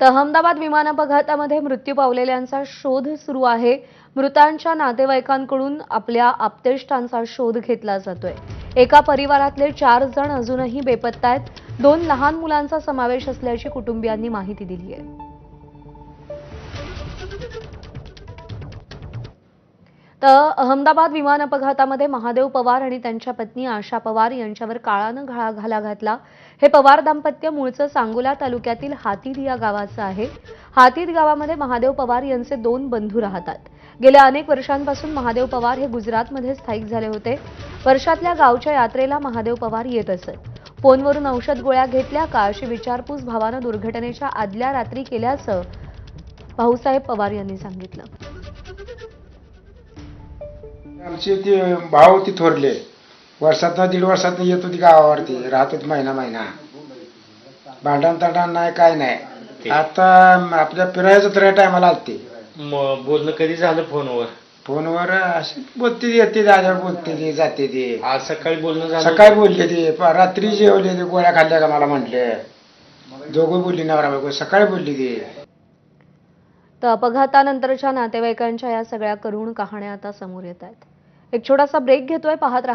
तर अहमदाबाद विमान अपघातामध्ये मृत्यू पावलेल्यांचा शोध सुरू आहे. मृतांच्या नातेवाईकांकडून आपल्या आप्तेष्टांचा शोध घेतला जातोय. एका परिवारातले चार जण अजूनही बेपत्ता आहेत. दोन लहान मुलांचा समावेश असल्याची कुटुंबियांनी माहिती दिली आहे. तर अहमदाबाद विमान अपघातामध्ये महादेव पवार आणि त्यांच्या पत्नी आशा पवार यांच्यावर काळानं घाळा घाला घातला. हे पवार दाम्पत्य मूळचं सांगोला तालुक्यातील हातीद या गावाचं आहे. हातीद गावामध्ये महादेव पवार यांचे दोन बंधू राहतात. गेल्या अनेक वर्षांपासून महादेव पवार हे गुजरातमध्ये स्थायिक झाले होते. वर्षातल्या गावच्या यात्रेला महादेव पवार येत असत. फोनवरून औषध गोळ्या घेतल्या का अशी विचारपूस भावानं दुर्घटनेच्या आदल्या रात्री केल्याचं भाऊसाहेब पवार यांनी सांगितलं. आमचे ते भाव ती थोरले. वर्षात दीड वर्षात येत होती गावावरती राहत होती महिना महिना. भांडण तांडण नाही काय नाही. आता आपल्या फिरायचं तर टायमाला आलते. बोलणं कधी झालं फोनवर? फोनवर असे बोलते ते येते दाद्यावर बोलते ते जाते ते. आज सकाळी बोलणं झालं? सकाळी बोलले ते प- रात्री जेवले ते गोळ्या खाल्ल्या का मला म्हटले. दोघं बोलली नवरा बायको सकाळी बोलली ते. तर अपघातानंतरच्या नातेवाईकांच्या या सगळ्या करुण कहाण्या आता समोर येत आहेत. एक छोटासा ब्रेक घेतोय पाहत राहा.